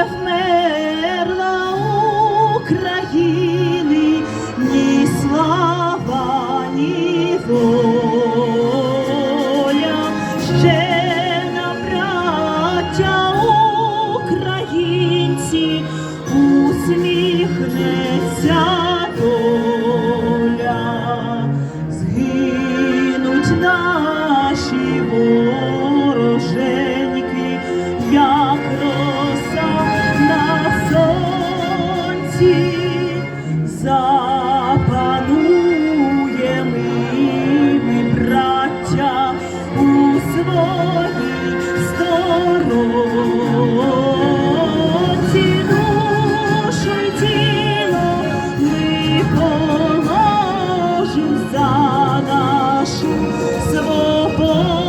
не вмерла запануємо ми, браття, у своїй сторонці ми за нашу свободу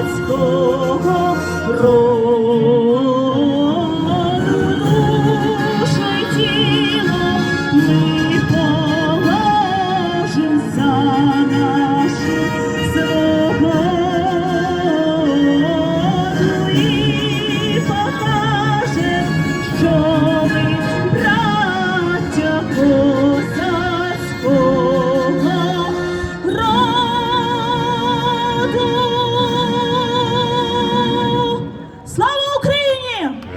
козацького роду. Душу й за нашу свободу і покажем, що ми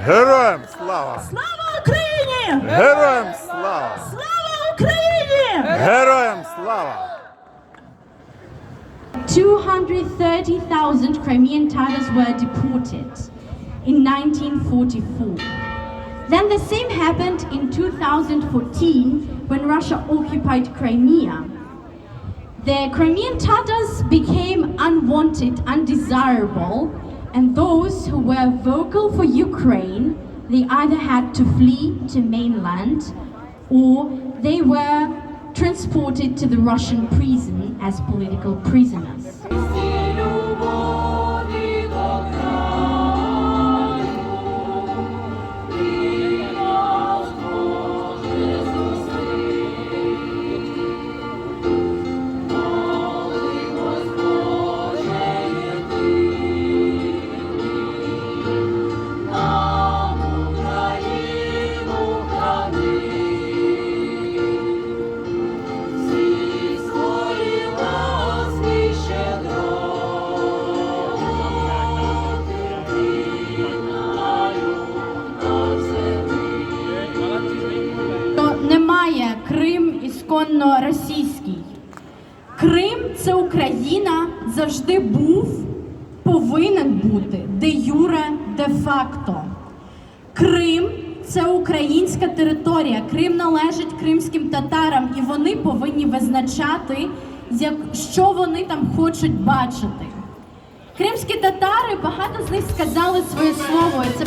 Героям слава! Слава Україні! Героям слава! Слава Україні! Героям слава! 230,000 Crimean Tatars were deported in 1944. Then the same happened in 2014 when Russia occupied Crimea. The Crimean Tatars became unwanted, undesirable, and those who were vocal for Ukraine, they either had to flee to mainland or they were transported to the Russian prison as political prisoners. Ісконно російський. Крим це Україна завжди був, повинен бути де юре, де факто. Крим це українська територія. Крим належить кримським татарам, і вони повинні визначати, що вони там хочуть бачити. Кримські татари багато з них сказали своє слово. І це